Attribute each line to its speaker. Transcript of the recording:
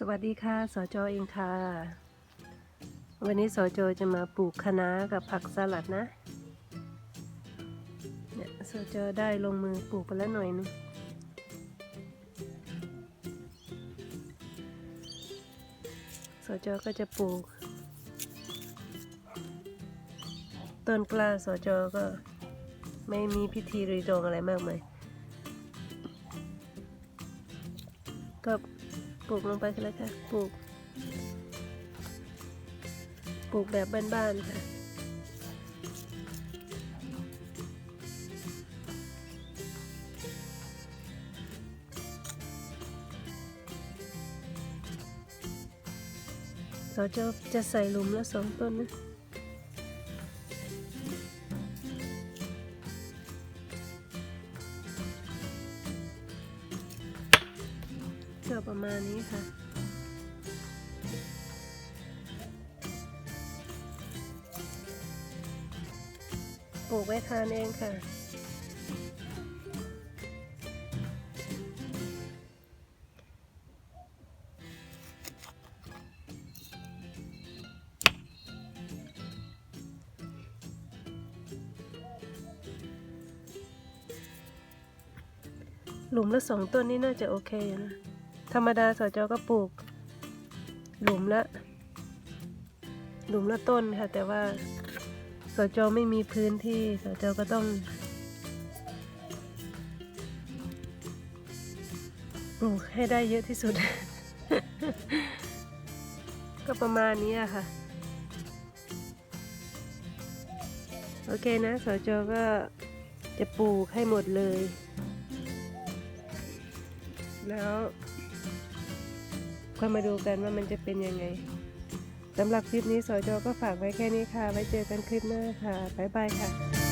Speaker 1: สวัสดีค่ะสจอเองค่ะ วันนี้สจจะมาปลูกคะน้ากับผักสลัดนะเนี่ยสจได้ลงมือปลูกไปแล้วหน่อยนึงสจก็จะปลูก ต้นกล้าสจก็ไม่มีพิธีรีตองอะไรมากมายก็ ปลูกลงไปกันเลยค่ะ ปลูก ปลูกแบบบ้านๆค่ะ เราจะจะใส่หลุมละสองต้นนะ เก็ประมาณนี้ค่ะ ปลูกไว้ทานเองค่ะหลุมละสองต้นนี่น่าจะโอเคอยู่นะ ธรรมดาสจก็ปลูก หลุมละ หลุมละต้นค่ะ แต่ว่าสจไม่มีพื้นที่สจก็ต้องปลูกให้ได้เยอะที่สุด ก็ประมาณนี้ค่ะ โอเคนะสจก็จะปลูกให้หมดเลย แล้ว ค่อยมาดูกันว่ามันจะเป็นยังไงสำหรับคลิปนี้สอจก็ฝากไว้แค่นี้ค่ะ ไว้เจอกันคลิปหน้าค่ะ บ๊ายบายค่ะ